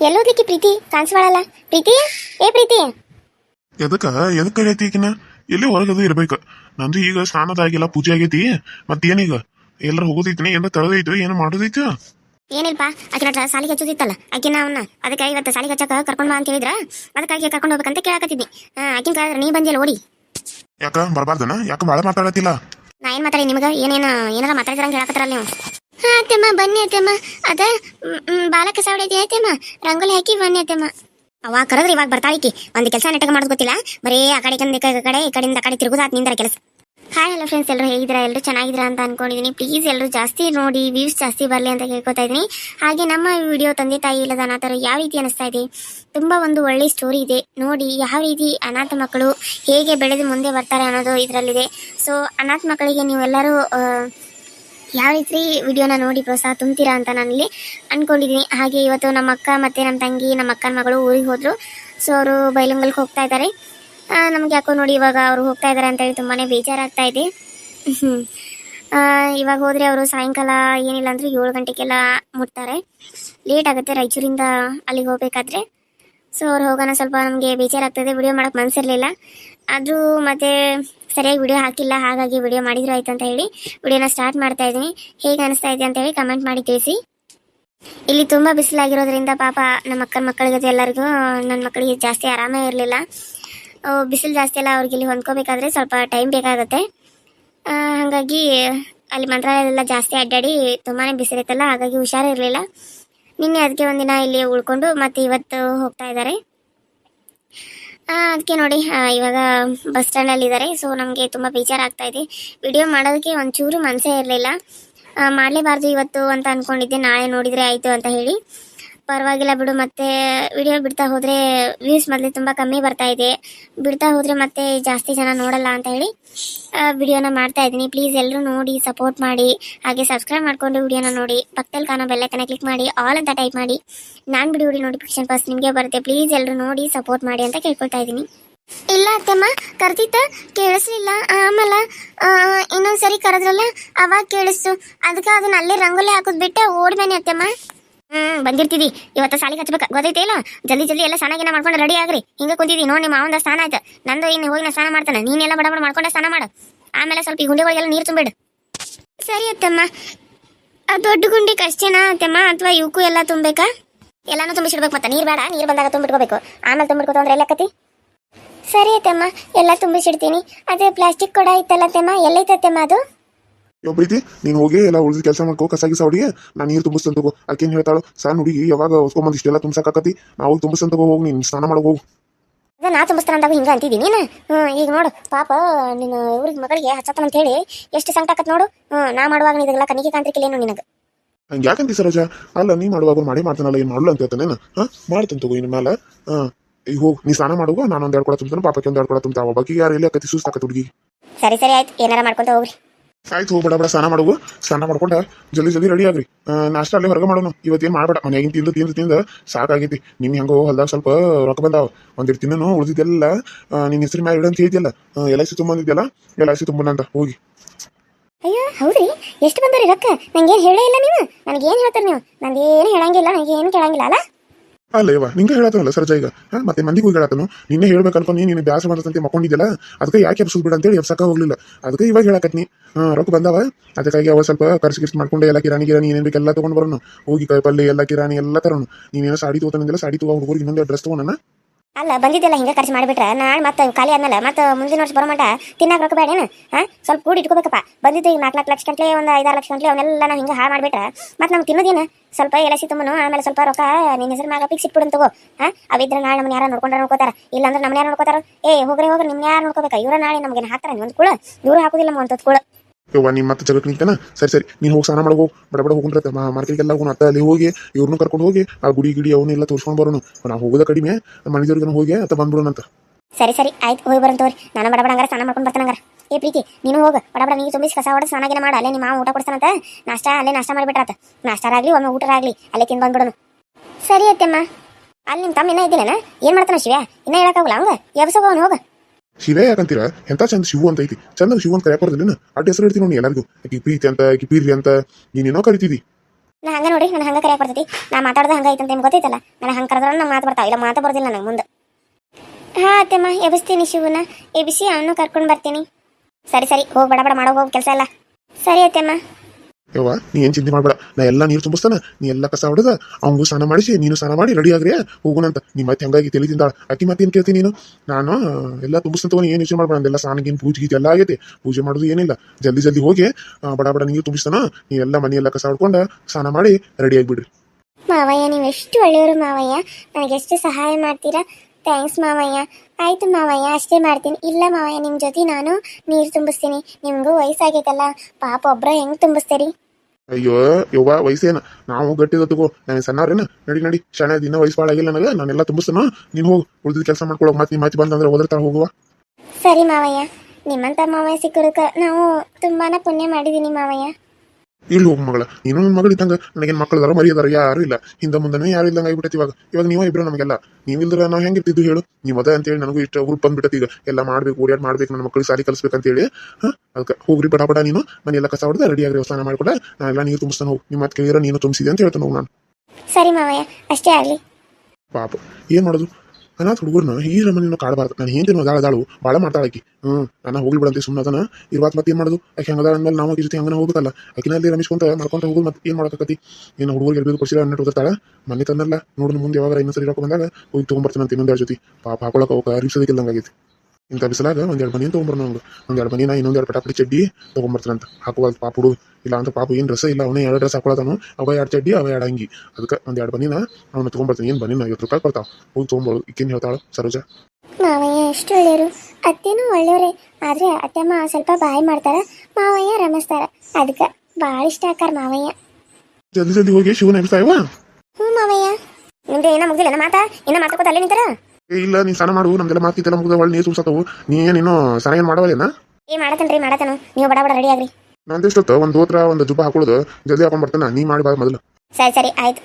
ಎಲ್ಲೋದ್ಲಿಕ್ಕೆ ಪ್ರೀತಿ? ಕಾಣಿಸ್ಬಾಳಲ್ಲ ಪ್ರೀತಿ? ಏ ಪ್ರೀತಿ? ಎದಕ್ಕ? ಎದಕ್ಕ ಕರಿಯತಿ ಈಗಿನ ಎಲ್ಲಿ ಹೊರಗದು ಇರಬೇಕು? ನಂದು ಈಗ ಸ್ನಾನದಾಗಿಲ್ಲ ಪೂಜೆ ಆಗೈತಿ. ಮತ್ತೇನೀಗ? ಎಲ್ಲರ ಹೋಗೋದೈತಿನ ಏನ ತರದೈತು ಏನು ಮಾಡೋದೈತ? ಏನಿಲ್ಪ ಆಕಿನ ಸಾಲಿಗೆ ಹಚ್ಚೋದಿತ್ತಲ್ಲ ಆಕಿನ ಅವನ್ನ ಅದಕ್ಕೆ ಇವತ್ತು ಸಾಲಿಗೆ ಹಚ್ಚಕ ಕರ್ಕೊಂಡು ಬಾ ಅಂತ ಹೇಳಿದ್ರ ಅದಕ್ಕಾಗಿ ಕರ್ಕೊಂಡು ಹೋಗ್ಬೇಕಂತ ಕೇಳಕತ್ತಿದ್ನಿ. ಆಕಿನ ಕೇಳಿದ್ರೆ ನೀ ಬಂದಿಲ್ಲ ಓಡಿ. ಯಾಕ ಬರಬಾರ್ದನ? ಯಾಕ ಭಾಳ ಮಾತಾಡತ್ತಿಲ್ಲ? ನಾ ಏನ್ ಮಾತಾಡಿ ನಿಮಗ? ಏನೇನು ಏನಾರ ಮಾತಾಡಿದ್ರಂಗ ಹೇಳಕತ್ತಾರಲ್ಲ ನೀವು. ಹಾ, ಅತ್ತೆಮ್ಮ, ಬನ್ನಿ ಅತ್ತೆಮ್ಮ. ಅದ ಬಾಲಕ ಸಾವಡೈತಿ ಆಯ್ತಮ್ಮ ರಂಗೋಲಿ ಹಾಕಿ ಬನ್ನಿ ಅತ್ತೆಮ್ಮ. ಅವ ಕರೆದ್ರೆ ಇವಾಗ ಬರ್ತಾಳಿಕಿ ಒಂದು ಕೆಲಸ ನೆಟ್ಟಗೆ ಮಾಡೋದು ಗೊತ್ತಿಲ್ಲ. ಬರೀ ಆ ಕಡೆ ಕಡೆ, ಈ ಕಡೆಯಿಂದ ಕಡೆ ತಿರುಗುದು ನಿಂದರ ಕೆಲಸ. ಹಾಯ್ ಹಲೋ ಫ್ರೆಂಡ್ಸ್ ಎಲ್ಲರೂ ಹೇಗಿದ್ದೀರಾ? ಎಲ್ಲರೂ ಚೆನ್ನಾಗಿದ್ದೀರಾ ಅಂತ ಅನ್ಕೊಂಡಿದ್ದೀನಿ ಪ್ಲೀಸ್ ಎಲ್ಲರೂ ಜಾಸ್ತಿ ನೋಡಿ ವ್ಯೂಸ್ ಜಾಸ್ತಿ ಬರಲಿ ಅಂತ ಕೇಳ್ಕೊತಾ ಇದ್ದೀನಿ. ಹಾಗೆ ನಮ್ಮ ವಿಡಿಯೋ ತಂದೆ ತಾಯಿ ಇಲ್ಲದ ಅನಾಥರು ಯಾವ ರೀತಿ ಅನಿಸ್ತಾ ಇದೆ? ತುಂಬ ಒಂದು ಒಳ್ಳೆ ಸ್ಟೋರಿ ಇದೆ. ನೋಡಿ, ಯಾವ ರೀತಿ ಅನಾಥ ಮಕ್ಕಳು ಹೇಗೆ ಬೆಳೆದು ಮುಂದೆ ಬರ್ತಾರೆ ಅನ್ನೋದು ಇದರಲ್ಲಿದೆ. ಸೊ ಅನಾಥ ಮಕ್ಕಳಿಗೆ ನೀವೆಲ್ಲರೂ ಯಾವ ರೀತಿ ವಿಡಿಯೋನ ನೋಡಿ ಪ್ರೋತ್ಸಾಹ ತುಂಬ್ತೀರಾ ಅಂತ ನಾನಿಲ್ಲಿ ಅನ್ಕೊಂಡಿದ್ದೀನಿ. ಹಾಗೆ ಇವತ್ತು ನಮ್ಮ ಅಕ್ಕ ಮತ್ತು ನಮ್ಮ ತಂಗಿ, ನಮ್ಮ ಅಕ್ಕನ ಮಗಳು ಊರಿಗೆ ಹೋದರು. ಸೊ ಅವರು ಬೈಲುಂಗಲ್ಗೆ ಹೋಗ್ತಾ ಇದ್ದಾರೆ. ನಮ್ಗೆ ಯಾಕೋ ನೋಡಿ ಇವಾಗ ಅವರು ಹೋಗ್ತಾ ಇದ್ದಾರೆ ಅಂತೇಳಿ ತುಂಬಾ ಬೇಜಾರಾಗ್ತಾ ಇದೆ. ಇವಾಗ ಹೋದರೆ ಅವರು ಸಾಯಂಕಾಲ ಏನಿಲ್ಲ ಅಂದ್ರೆ ಏಳು ಗಂಟೆಗೆಲ್ಲ ಮುಟ್ತಾರೆ. ಲೇಟ್ ಆಗುತ್ತೆ ರಾಯಚೂರಿಂದ ಅಲ್ಲಿಗೆ ಹೋಗ್ಬೇಕಾದ್ರೆ. ಸೊ ಅವ್ರು ಹೋಗೋಣ ಸ್ವಲ್ಪ ನಮಗೆ ಬೇಜಾರಾಗ್ತದೆ ವಿಡಿಯೋ ಮಾಡೋಕೆ ಮನಸ್ಸಿರಲಿಲ್ಲ ಆದರೂ ಮತ್ತೆ ಸರಿಯಾಗಿ ವಿಡಿಯೋ ಹಾಕಿಲ್ಲ, ಹಾಗಾಗಿ ವಿಡಿಯೋ ಮಾಡಿದ್ರು ಆಯ್ತು ಅಂತ ಹೇಳಿ ವಿಡಿಯೋನ ಸ್ಟಾರ್ಟ್ ಮಾಡ್ತಾ ಇದ್ದೀನಿ. ಹೇಗೆ ಅನಿಸ್ತಾ ಇದೆ ಅಂತ ಹೇಳಿ ಕಮೆಂಟ್ ಮಾಡಿ ತಿಳಿಸಿ. ಇಲ್ಲಿ ತುಂಬ ಬಿಸಿಲಾಗಿರೋದ್ರಿಂದ ಪಾಪ ನಮ್ಮ ಅಕ್ಕನ ಮಕ್ಕಳಿಗೆ ಎಲ್ಲರಿಗೂ ನನ್ನ ಮಕ್ಕಳಿಗೆ ಜಾಸ್ತಿ ಆರಾಮೇ ಇರಲಿಲ್ಲ. ಬಿಸಿಲು ಜಾಸ್ತಿ ಎಲ್ಲ ಅವ್ರಿಗೆ ಇಲ್ಲಿ ಹೊಂದ್ಕೋಬೇಕಾದ್ರೆ ಸ್ವಲ್ಪ ಟೈಮ್ ಬೇಕಾಗುತ್ತೆ. ಹಾಗಾಗಿ ಅಲ್ಲಿ ಮಂತ್ರಾಲಯದೆಲ್ಲ ಜಾಸ್ತಿ ಅಡ್ಡಾಡಿ ತುಂಬಾ ಬಿಸಿಲಿತ್ತಲ್ಲ, ಹಾಗಾಗಿ ಹುಷಾರಿರಲಿಲ್ಲ. ನಿನ್ನೆ ಅದಕ್ಕೆ ಒಂದಿನ ಇಲ್ಲಿ ಉಳ್ಕೊಂಡು ಮತ್ತೆ ಇವತ್ತು ಹೋಗ್ತಾ ಇದ್ದಾರೆ. ಅದಕ್ಕೆ ನೋಡಿ ಇವಾಗ ಬಸ್ ಸ್ಟ್ಯಾಂಡಲ್ಲಿದ್ದಾರೆ ಸೊ ನಮಗೆ ತುಂಬ ಬೇಜಾರಾಗ್ತಾ ಇದೆ. ವಿಡಿಯೋ ಮಾಡೋದಕ್ಕೆ ಒಂಚೂರು ಮನಸ್ಸೇ ಇರಲಿಲ್ಲ. ಮಾಡಲೇಬಾರ್ದು ಇವತ್ತು ಅಂತ ಅಂದ್ಕೊಂಡಿದ್ದೆ ನಾಳೆ ನೋಡಿದರೆ ಆಯಿತು ಅಂತ ಹೇಳಿ. ಪರವಾಗಿಲ್ಲ ಬಿಡು, ಮತ್ತೆ ವಿಡಿಯೋ ಬಿಡ್ತಾ ಹೋದರೆ ವ್ಯೂಸ್ ಮೊದಲೇ ತುಂಬ ಕಮ್ಮಿ ಬರ್ತಾ ಇದೆ. ಬಿಡ್ತಾ ಹೋದರೆ ಮತ್ತೆ ಜಾಸ್ತಿ ಜನ ನೋಡಲ್ಲ ಅಂತ ಹೇಳಿ ವಿಡಿಯೋನ ಮಾಡ್ತಾ ಇದ್ದೀನಿ. ಪ್ಲೀಸ್ ಎಲ್ಲರೂ ನೋಡಿ ಸಪೋರ್ಟ್ ಮಾಡಿ, ಹಾಗೆ ಸಬ್ಸ್ಕ್ರೈಬ್ ಮಾಡ್ಕೊಂಡು ವಿಡಿಯೋನ ನೋಡಿ. ಪಕ್ಕದಲ್ಲಿ ಕಾಣೋ ಬೆಲ್ಲೈಕನ ಕ್ಲಿಕ್ ಮಾಡಿ ಆಲ್ ಅಂತ ಟೈಪ್ ಮಾಡಿ. ನಾನು ಬಿಡಿ ನೋಟಿಫಿಕೇಶನ್ ಫಸ್ಟ್ ನಿಮಗೆ ಬರುತ್ತೆ. ಪ್ಲೀಸ್ ಎಲ್ಲರೂ ನೋಡಿ ಸಪೋರ್ಟ್ ಮಾಡಿ ಅಂತ ಕೇಳ್ಕೊಳ್ತಾ ಇದ್ದೀನಿ. ಇಲ್ಲ ಅತ್ತಮ್ಮ ಕರ್ತಿತ್ತ ಕೇಳಿಸ್ಲಿಲ್ಲ. ಆಮೇಲೆ ಇನ್ನೊಂದ್ಸರಿ ಕರೆದ್ರಲ್ಲ, ಅವಾಗ ಕೇಳಿಸ್ತು. ಅದಕ್ಕೆ ಅದನ್ನ ಅಲ್ಲೇ ರಂಗೋಲಿ ಹಾಕೋದ್ ಬಿಟ್ಟೆ ಓಡ್ಬೇನೆ ಅತ್ತಮ್ಮ. ಹ್ಮ್, ಬಂದಿರ್ತೀವಿ. ಇವತ್ತು ಸಾಲಿಗೆ ಹಚ್ಬೇಕು. ಗೊತ್ತೈತೆ ಇಲ್ಲ? ಜಲ್ದಿ ಜಲ್ದಿ ಎಲ್ಲ ಸ್ನಾನ ಗಿನ ಮಾಡ್ಕೊಂಡು ರೆಡಿ ಆಗ್ರಿ. ಹಿಂಗೆ ಕುಂತಿದ್ವಿ. ನೋಡಿ ನಿಮ್ಮ ಮಾವಂದ ಸ್ನಾನ ಆಯ್ತು. ನಂದು ಇನ್ನು ಹೋಗಿ ನಾ ಸ್ನಾನ ಮಾಡ್ತಾನೆ. ನೀನೆಲ್ಲ ಬಡ ಬಡ ಮಾಡ್ಕೊಂಡೆ ಸ್ನಾನ ಮಾಡು. ಆಮೇಲೆ ಸ್ವಲ್ಪ ಈ ಗುಂಡಿಗಳಿಗೆಲ್ಲ ನೀರು ತುಂಬಿಡು. ಸರಿ ಅತ್ತಮ್ಮ. ಆ ದೊಡ್ಡ ಗುಂಡಿ ಕಷ್ಟೇನಾ ಅತ್ತಮ್ಮ? ಅಥವಾ ಇವಕ್ಕೂ ಎಲ್ಲ ತುಂಬಬೇಕಾ? ಎಲ್ಲಾನು ತುಂಬಿಸಿಡ್ಬೇಕು ಮತ್ತೆ. ನೀರು ಬೇಡ. ನೀರು ಬಂದಾಗ ತುಂಬಿಟ್ಕೋಬೇಕು. ಆಮೇಲೆ ತುಂಬಿಟ್ಕೋತ ಅಂದ್ರೆ ಎಲ್ಲಕ್ಕತಿ ಸರಿ ಅತ್ತಮ್ಮ. ಎಲ್ಲ ತುಂಬಿಸಿಡ್ತೀನಿ. ಅದೇ ಪ್ಲಾಸ್ಟಿಕ್ ಕೊಡ ಇತ್ತಲ್ಲ ಅತ್ತಮ್ಮ? ಎಲ್ಲೈತತ್ತಮ್ಮ ಅದು? ಯೋ ಪ್ರೀತಿ ನೀನು ಹೋಗಿ ಎಲ್ಲ ಉಳಿದ ಕೆಲಸ ಮಾಡ್ಕೋ ಕಸ ಗಿಸ ಹೊಡಿಗೆ ನಾನು ನೀರು ತುಂಬಿಸ್ತಂತ ತಗೋ. ಆಕೇನು ಹೇಳ್ತಾಳು? ಸಣ್ಣ ಹುಡುಗಿ ಯಾವಾಗ ಹೊಸ್ಕೊಂಬಂದು ಇಷ್ಟೆಲ್ಲ ತುಂಬಿಸಕತ್ತಿ ನಾವು ತುಂಬಿಸ್ತಂತ ಹೋಗಿ ನೀನು ಸ್ನಾನ ಮಾಡೋ ಹೋಗು. ಅದ ನಾ ತುಂಬಿಸ್ತಾನ ಅಂದಾಗ ಹಿಂಗ ಅಂತಿದ್ದೀನಿ ನೀನು? ಈಗ ನೋಡು ಪಾಪ ನಿನ್ನ ಇವ್ರಿಗೆ ಮಗಳಿಗೆ ಹಚ್ಚತ್ತನ ಅಂತ ಹೇಳಿ ಎಷ್ಟು ಸಂಕಟ ಆಕತ್ ನೋಡು. ನಾ ಮಾಡುವಾಗ ಇದೆಲ್ಲ ಕನಿಗೆ ಕಾಂತ್ರಿಕಿಲ್ಲೇನು ನಿನಗೆ? ಹಂಗೆ ಯಾಕಂತಿ ಸರೋಜ? ಅಲ್ಲ ನೀ ಮಾಡುವಾಗ ಮಾಡಿ ಮಾಡ್ತಾನಲ್ಲ ಏನು ಮಾಡಲ್ಲ ಅಂತ ಹೇಳ್ತಾನೇನು ಹಾಂ ಮಾಡ್ತಾನೆ ತಗೋ ಇನ್ನು ಮೇಲೆ ಹಾಂ ಈಗ ಹೋಗಿ ನೀ ಸ್ನಾನ ಮಾಡುವ ನಾನು ಒಂದೆರಡು ಕೊಡ ತುಂಬ್ತಾನೆ ಪಾಪಕ್ಕೆ ಒಂದು ಎರಡು ಕೊಡ ತುಂಬ್ತಾವ. ಬಾಕಿ ಯಾರು ಇಲ್ಲಿ ಅಕತಿ ಸುಸ್ತಾಕತ್ ಹುಡುಗಿ. ಸರಿ ಸರಿ ಆಯ್ತು. ಏನಾರ ಮಾಡ್ಕೊಂತ ಹೋಗ್ರಿ. ಆಯ್ತು ಹೋಗ್ಬೇಡ ಬಡ ಸ್ನಾನ ಮಾಡುವ ಸ್ನಾನ ಮಾಡ್ಕೊಂಡ ಜಲ್ದಿ ಜಲ್ದಿ ರೆಡಿ ಆಗ್ರಿ. ನಾಷ್ಟ ಅಲ್ಲೇ ಹೊರಗೆ ಮಾಡೋಣ ಇವತ್ತೇನು ಮಾಡಬೇಡ. ಮನೆಯಾಗಿನ ತಿಂದು ತಿಂದು ತಿಂದು ಸಾಕಾಗೈತಿ. ನಿನ್ನ ಹೆಂಗೋ ಹೊಲ್ದಾಗ ಸ್ವಲ್ಪ ರೊಕ್ಕ ಬಂದಾವ. ಒಂದಿಟ್ಟು ತಿನ್ನೋ ಉಳಿದಿದ್ದೆಲ್ಲ ನಿನ್ನ ಹೆಸರು ಮ್ಯಾಲ ಇಡಂತ ಹೇಳಿದ್ಯಲ್ಲ ಎಲ್ ಐ ಸಿ ತುಂಬಂದಿದ್ಯಲ್ಲ ಎಲ್ ಐ ಸಿ ತುಂಬನಂತ ಹೋಗಿ. ಅಯ್ಯೋ, ಹೌದ್ರಿ. ಎಷ್ಟು ಬಂದ್ರಿ ರೊಕ್ಕ? ನಂಗೇನು ಹೇಳೇ ಇಲ್ಲ ನೀವು. ನನಗೇನು ಹೇಳ್ತಾರೆ ನೀವು? ನಂದೇನು ಹೇಳಂಗಿಲ್ಲ ನನಗೇನು ಕೇಳಂಗಿಲ್ಲ, ಅಲ್ಲ? ಅಲ್ಲ ಇವ ನಿಂಗೆ ಹೇಳತ್ತಲ್ಲ ಸರ್ಜಾ ಈಗ? ಮತ್ತೆ ಮಂದಿಗೂ ಹೇಳತ್ತನು ನಿನ್ನೆ ಹೇಳ್ಬೇಕು ಅನ್ಕೊಂಡು ನೀನು ಬ್ಯಾಸ ಬಂದಂತೆ ಮಕ್ಕೊಂಡಿದ್ದಲ್ಲ ಅದಕ್ಕೆ ಯಾಕೆ ಎಬ್ಸೋದ್ ಬಿಡ ಅಂತೇಳಿ ಎಬ್ಸಕ ಹೋಗ್ಲಿಲ್ಲ. ಅದಕ್ಕೆ ಇವಾಗ ಹೇಳಕತ್ನಿ. ರೊಕ್ಕ ಬಂದಾವ? ಅದಕ್ಕಾಗಿ ಅವ ಸ್ವಲ್ಪ ಖರ್ಚು ಗಿರ್ಚು ಮಾಡ್ಕೊಂಡು, ಎಲ್ಲ ಕಿರಾಣಿ ಗಿರಾಣಿ ಏನೇನು ಬೇಕೆಲ್ಲ ತಗೊಂಡು ಬರೋಣ ಹೋಗಿ ಕಾಯಿ ಪಲ್ಲೆ, ಎಲ್ಲ ಕಿರಾಣಿ ಎಲ್ಲ ತರೋಣ ನೀನೇನೋ ಸಾಡಿ ತಗೋತಾನಿಲ್ಲ ಸಾಡಿ ತಗೋ ಹುಡುಗರಿಗೆ ಇನ್ನೊಂದು ಡ್ರೆಸ್ ತಗೋಣ ಅಲ್ಲ, ಬಂದಿದ್ದೆಲ್ಲ ಹಿಂಗೆ ಖರ್ಚು ಮಾಡಿಬಿಟ್ರೆ ನಾಳೆ ಮತ್ತೆ ಖಾಲಿ ಆದ್ಮೇಲೆ ಮತ್ತೆ ಮುಂದಿನ ವರ್ಷ ಬರೋ ಮಟ್ಟ ತಿನ್ನಾಕ ರೊಕ್ಕ ಬೇಡೇನು ಹಾಂ? ಸ್ವಲ್ಪ ಕೂಡಿ ಇಟ್ಕೋಬೇಕಪ್ಪ. ಬಂದಿದ್ದು ಈಗ ನಾಲ್ಕು ಲಕ್ಷ ಗಂಟ್ಲೆ, ಒಂದು ಐದಾರು ಲಕ್ಷ ಗಂಟ್ಲೆ, ಅವನ್ನೆಲ್ಲ ನಾವು ಹಿಂಗೆ ಹಾಳು ಮಾಡಿಬಿಟ್ರೆ ಮತ್ತೆ ನಮ್ಗೆ ತಿನ್ನೋದೇನು? ಸ್ವಲ್ಪ ಎಲಸಿ ತುಂಬನು, ಆಮೇಲೆ ಸ್ವಲ್ಪ ರೊಕ್ಕ ನಿನ್ನ ಹೆಸರು ಮ್ಯಾಗ ಫಿಕ್ಸ್ ಇಟ್ಬಿಡು ತಗೋ, ಹಾಂ? ಅವಿದ್ರೆ ನಾಳೆ ನಮ್ಮನ್ನ ಯಾರು ನೋಡ್ಕೊಂಡ್ರೆ ನೋಡ್ಕೋತಾರ, ಇಲ್ಲಾಂದ್ರೆ ನಮ್ಮನ್ನ ಯಾರು ನೋಡ್ಕೋತಾರ? ಏ, ಹೋಗ್ರಿ ಹೋಗ್ರಿ ನಿಮ್ಮ ಯಾರು ನೋಡ್ಕೋಬೇಕಾ? ಇವ್ರ ನಾಳೆ ನಮ್ಗೆ ಹಾಕ್ತಾರ? ಒಂದು ಕುಳ ದೂರ ಹಾಕೋದಿಲ್ಲ ಒಂದು ಕುಳ. ಯವ್ವ ನಿಮ್ಮ ಮತ್ತೆ ಜಗಕ್ಕೆ ನಿಂತಾನ? ಸರಿ ಸರಿ, ನೀನು ಹೋಗಿ ಸ್ನಾನ ಮಾಡೋ ಬಡ ಬಡ ಹೋಗ್ರೆ ಮಾರ್ಕೆಟ್ಗೆಲ್ಲ ಹೋಗೋಣ ಅತ್ತ ಅಲ್ಲಿ ಹೋಗಿ ಇವ್ರನ್ನೂ ಕರ್ಕೊಂಡು ಹೋಗಿ, ಆ ಗುಡಿ ಗಿಡಿ ಅವನು ಅವನ್ನೆಲ್ಲ ತೋರ್ಸ್ಕೊಂಡು ಬರೋಣ ನಾವು ಹೋಗೋದ ಕಡಿಮೆ. ಮನೆದೇವ್ರಿಗೆ ಹೋಗಿ, ಅತ್ತ ಬಂದ್ಬಿಡೋಣ ಅಂತ. ಸರಿ ಸರಿ, ಆಯ್ತು, ಹೋಗಿ ಬರೋಣ ತೋರಿ. ನಾನು ಬಡ ಬಡ ಹಂಗಾರೆ ಸ್ನಾನ ಮಾಡ್ಕೊಂಡು ಬರ್ತಾನೆ ಏ, ಪ್ರೀತಿ, ನೀನು ಹೋಗು. ಬಡ ಬಡ, ನೀನು ತುಂಬಿಸಿ ಕಸ ಹೊಡೆದು ಸ್ನಾನ ಗಿನ ಮಾಡು. ಅಲ್ಲೇ ನಿಮ್ಮ ಊಟ ಕೊಡ್ತಾನಂತ ನಾಷ್ಟ, ಅಲ್ಲೇ ನಾಷ್ಟ ಮಾಡಿಬಿಟ್ರಾತ. ಆಗಲಿ, ಒಮ್ಮೆ ಊಟರಾಗ್ಲಿ ಅಲ್ಲೇ ತಿಂದು ಬಂದ್ಬಿಡೋಣ ಸರಿ ಅತ್ತೆಮ್ಮ. ಅಲ್ಲಿ ನಿಮ್ಮ ತಮ್ಮ ಇನ್ನೂ ಇದ್ದೀನ ಏನು ಮಾಡ್ತಾನ ಶಿವ ಇನ್ನೂ ಹೇಳೋಕ್ಕಾಗಲ್ಲ, ಹಂಗೆ? ಎಬ್ಸೋಗ ಹೋಗ. ಶಿವ ಯಾಕಂತೀರ? ಎಂತ ಚಂದ ಶಿವು ಅಂತ ಐತಿ. ಚಂದ ಶಿವು ಅಂತ ಕರೆಯಕ್ ಅಡ್ಡ ಹೆಸರು ಇಡ್ತೀನಿ ನೋಡಿ ಎಲ್ಲರಿಗೂ. ಆಕಿ ಪ್ರೀತಿ ಅಂತ ಆಕಿ ಪೀರ್ಲಿ ಅಂತ, ನೀನೇನೋ ಕರಿತಿದಿ. ನಾ ಹಂಗ ನೋಡ್ರಿ, ನಾನು ಹಂಗ ಕರೆಯಕ್ ಬರ್ತೈತಿ ನಾ ಮಾತಾಡ್ದ ಹಂಗ ಐತಂತ ನಿಮ್ಗೆ ಗೊತ್ತೈತಲ್ಲ? ನಾನು ಹಂಗ ಕರೆದ್ರೆ ನಾನು ಮಾತು ಬರ್ತಾವ. ಇಲ್ಲ, ಮಾತು ಬರೋದಿಲ್ಲ ನನಗೆ ಮುಂದೆ. ಹಾ, ಅತ್ತೆಮ್ಮ, ಎಬ್ಬಿಸ್ತೀನಿ ಶಿವನ ಎಬಿಸಿ ಅವನು ಕರ್ಕೊಂಡು ಬರ್ತೀನಿ. ಸರಿ ಸರಿ. ಹೋಗಿ ಬಡಬಡ ಬಡ, ಮಾಡೋ, ಹೋಗಿ, ಕೆಲಸ ಎಲ್ಲ. ಸರಿ, ಅತ್ತೆಮ್ಮ. ಯವ್ವ, ನೀ ಏನ್ ಚಿಂತೆ ಮಾಡಬೇಡ. ನಾ ಎಲ್ಲ ನೀರು ತುಂಬಿಸ್ತಾನ. ನೀ ಎಲ್ಲ ಕಸ ಹೊಡೆದ. ಅವಂಗೂ ಸ್ನಾನ ಮಾಡಿಸಿ, ನೀನು ಸ್ನಾನ ಮಾಡಿ ರೆಡಿ ಆಗ್ರಿ ಹೋಗೋಣಂತ ನೀ ಮತ್ತೆ ಹಂಗಾಗಿ ತಲೆ ತಿಂದಾಳ. ಅಕ್ಕಿ ಮತ್ತೆ ಏನು ಕೇಳ್ತೀನಿ ನೀನು ನಾನು ಎಲ್ಲ ತುಂಬಿಸ್ತಂತ ಏನು ಯೋಚನೆ ಮಾಡ್ಬೇಡ. ಅಂದೆಲ್ಲ ಸ್ನಾನಗೇನು ಪೂಜೆ ಗೀಜೆ ಎಲ್ಲ ಆಗೈತೆ. ಪೂಜೆ ಮಾಡೋದು ಏನಿಲ್ಲ. ಜಲ್ದಿ ಜಲ್ದಿ ಹೋಗಿ ಬಡ ಬಡ ನೀರು ತುಂಬಿಸ್ತಾನ. ನೀ ಎಲ್ಲ ಮನೆ ಎಲ್ಲ ಕಸ ಹೊಡ್ಕೊಂಡ ಸ್ನಾನ ಮಾಡಿ ರೆಡಿ ಆಗಿಬಿಡ್ರಿ. ಮಾವಯ್ಯ, ನೀವು ಎಷ್ಟು ಒಳ್ಳೆಯವರು ಮಾವಯ್ಯ. ನನಗೆ ಎಷ್ಟು ಸಹಾಯ ಮಾಡ್ತೀರಾ? ಥ್ಯಾಂಕ್ಸ್ ಮಾವಯ್ಯ. ಆಯ್ತು ಮಾವಯ್ಯ, ಅಷ್ಟೇ ಮಾಡ್ತೀನಿ. ಇಲ್ಲ ಮಾವಯ್ಯ ನಿಮ್ಮ ಜೊತೆ ನಾನು ನೀರು ತುಂಬಿಸ್ತೀನಿ. ನಿಮಗೂ ವಯಸ್ಸಾಗೈತಲ್ಲ. ಪಾಪ ಒಬ್ರ ಹೆಂಗೆ ತುಂಬಿಸ್ತೀರಿ? ಅಯ್ಯೋ, ಯವ್ವ, ವಯಸ್ಸೇನ? ನಾವು ಗಟ್ಟಿದ ತಗೋ. ನಾನು ಸಣ್ಣವ್ರೇನ? ನಡಿ ನಡಿ. ಶಾಣೆ ದಿನ ವಯಸ್ಸು ಭಾಳ ಆಗಿಲ್ಲ ನನಗೆ. ನಾನೆಲ್ಲ ತುಂಬಿಸ್ತಾನ? ನೀನು ಹೋಗು. ಉಳಿದ ಕೆಲಸ ಮಾಡ್ಕೊಳಕ್ ಮತ್ತೆ ಮಾತಿ ಬಂದಂದ್ರೆ ಓದಿರ್ತಾಳ ಹೋಗುವ. ಸರಿ ಮಾವಯ್ಯ. ನಿಮ್ಮಂತ ಮಾವಯ್ಯ ಸಿಕ್ಕೋದಕ್ಕೆ ನಾವು ತುಂಬಾನ ಪುಣ್ಯ ಮಾಡಿದೀನಿ ಮಾವಯ್ಯ. ಇಲ್ಲಿ ಹೋಗ್ ಮಗಳ. ನೀನು ನನ್ನ ಮಗಳು ಇದ್ದಂಗ ನನಗೇನು ಮಕ್ಕಳದಾರ ಮರಿಯದಾರ ಯಾರು ಇಲ್ಲ. ಹಿಂದೆ ಮುಂದೆ ಯಾರು ಇಲ್ದಂಗ ಆಗ್ಬಿಟ್ಟೈತಿ ಇವಾಗ. ಇವಾಗ ನೀವೇ ಇಬ್ರು ನಮಗೆಲ್ಲ. ನೀವಿಲ್ದ್ರ ನಾವು ಹೆಂಗಿರ್ತಿದ್ದು ಹೇಳು. ನೀವು ಅದ ಅಂತೇಳಿ ನನಗೂ ಇಷ್ಟ ಹುರುಪ್ ಬಂದ್ಬಿಟ್ಟತಿ ಈಗ. ಎಲ್ಲ ಮಾಡ್ಬೇಕು ಓಡಾಡ್ ಮಾಡ್ಬೇಕು ನನ್ನ ಮಕ್ಕಳಿಗೆ ಸಾರಿ ಕಲಿಸ್ಬೇಕಂತೇಳಿ ಹಾ? ಅದಕ್ಕೆ ಹೋಗ್ರಿ ಪಟ ಪಟ ನೀನು. ಮನೆಯೆಲ್ಲ ಕಸ ಹೊಡೆದ ರೆಡಿ ಆಗ್ರಿ ಸ್ನಾನ ಮಾಡ್ಕೊಡ. ನಾವೆಲ್ಲ ಎಲ್ಲ ನೀರು ತುಂಬಿಸ್ತಾನೆ ಹೋಗಿ. ನಿಮ್ಮ ಕೇಳಿರ ನೀನು ತುಂಬಿಸಿದೆ ಅಂತ ಹೇಳ್ತಾನೆ ಹೋಗಿ ನಾನು. ಸರಿ ಮಾವಯ್ಯ ಅಷ್ಟೇ ಆಗಲಿ. ಪಾಪ. ಏನ್ ಮಾಡೋದು? ಅನಾಥ ಹುಡುಗರ್ನ ಈ ನಮ್ಮನ್ನ ಕಾಡಬಾರ್ದು. ನಾನು ಏನ್ ಅದಾಳ ಅದಾಳು ಭಾಳ ಮಾಡ್ತಾಳೆ ಆಕಿ. ಹ್ಮ್, ನಾನು ಹೋಗಿ ಬಿಡಂತೆ ಸುಮ್ಮನೆ ಅದನ್ನ. ಇವತ್ ಮತ್ತೆ ಏನ್ ಮಾಡೋದು? ಆಕೆ ಹಂಗದ ಅಂದ್ಮೇಲೆ ನಾವು ಆಕಿ ಜೊತೆ ಹಂಗನ ಹೋಗ್ಬೇಕಲ್ಲ. ಆಕಿನಲ್ಲಿ ರಮಿಸ್ಕೊಂತ ಮಾಡ್ಕೊಂತ ಹೋಗೋದು ಮತ್ತೆ ಏನ್ ಮಾಡೋಕತ್ತಿ ಏನು ಹುಡುಗರಿಗೆ ಎಲ್ಬಿದು ಕೊಡ್ಸಿಲ್ಲ ಅನ್ನಟ್ಟು ಓದಿರ್ತಾಳ ಮನೆ ತಂದಲ್ಲ ನೋಡು ಮುಂದೆ ಯಾವಾಗ ಇನ್ನೊಂದ್ಸರಿ ರೊಕ್ಕ ಬಂದಾಗ, ಹೋಗಿ ತೊಗೊಂಬರ್ತಾನೆ ಅಂತ ಇನ್ನೊಂದು ಜೊತೆ. ಪಾಪ ಹಾಕೊಳಕ ಅವಕ್ಕೆ ಅರಿಸೋದಿಕ್ಕಿಲ್ದಂಗೆ ಆಗೈತಿ ಇಂಥ ಬಿಸಿಲಾಗ ಒಂದ್ ಎರಡು ಮನಿ ತೊಗೊಂಬರ್ ನಂಗೆ ಒಂದ್ ಎರಡು ಮನಿನ ಇನ್ನೊಂದೆರಡು ಪಟಾಪಟಿ ಚಡ್ಡಿ ತೊಗೊಂಬರ್ತಾನಂತ ಹಾಕುವ ಪಾಪ ಹುಡುಗ ಇಲ್ಲ ಅಂತ ಪಾಪ ಏನು ಡ್ರೆಸ್ ಇಲ್ಲ ಅವನೇ ಎರಡು ಡ್ರೆಸ್ ಹಾಕೊಳತಾನು. ಅವ ಎರಡು ಚಡ್ಡಿ ಅವ ಎರಡು ಅಂಗಿ. ಅದಕ್ಕೆ ಒಂದೆರಡು ಮನಿನ ಅವನ್ನ ತೊಗೊಂಬರ್ತಾನೆ. ಏನು ಬನ್ನಿನ ಐವತ್ತು ರೂಪಾಯಿ ಕೊಡ್ತಾವ. ಹೋಗಿ ತೊಗೊಂಬೋದು ಈಕೇನು ಹೇಳ್ತಾಳ ಸರೋಜ? ಮಾವಯ್ಯ ಎಷ್ಟು ಒಳ್ಳೆಯವರು. ಅತ್ತೆನೂ ಒಳ್ಳೆಯವ್ರೆ. ಆದ್ರೆ ಅತ್ತೆಮ್ಮ ಸ್ವಲ್ಪ ಬಾಯಿ ಮಾಡ್ತಾರ ಮಾವಯ್ಯ ರಮಿಸ್ತಾರ. ಅದಕ್ಕೆ ಭಾಳ ಇಷ್ಟ ಆಕಾರ ಮಾವಯ್ಯ. ಜಲ್ದಿ ಜಲ್ದಿ ಹೋಗಿ ಶಿವನ ಎಬ್ಸಾಯವ ಹ್ಞೂ ಮಾವಯ್ಯ. ನಿಮ್ದು ಏನೋ ಮುಗಿದಿಲ್ಲ ಮಾತಾ? ಇನ್ನ ಮಾತಾಡ್ಕೊತ ಅಲ್ಲೇ ನಿಂತಾರ? ಏ ಇಲ್ಲ ನೀನ್ ಸ್ನಾನ ಮಾಡು ನಮ್ದೆಲ್ಲ ಮಾತಿತ್ತೆಲ್ಲ ಮುಗಿದ ಒಳ್ಳೆ ನೀರು ತುಂಬಿಸತ್ತವು ನೀ ಏನೇನು ಸ್ನಾನ ಏನು ಮಾಡವಲ್ಲೇನ? ಏ ಮಾಡತನ್ರಿ ಮಾಡತನು ನೀವು ಬಡ ಬಡ ರೆಡಿ ಆಗ್ರಿ. ನಂದಿಷ್ಟು ಒಂದು ದೋತ್ರ ಒಂದು ಜುಬ್ಬ ಹಾಕೊಳ್ಳೋದು ಜಲ್ದಿ ಹಾಕೊಂಡ್ ಬರ್ತಾನ ನೀ ಮಾಡಿ ಬಾ ಮೊದಲು. ಸರಿ ಸರಿ ಆಯ್ತು.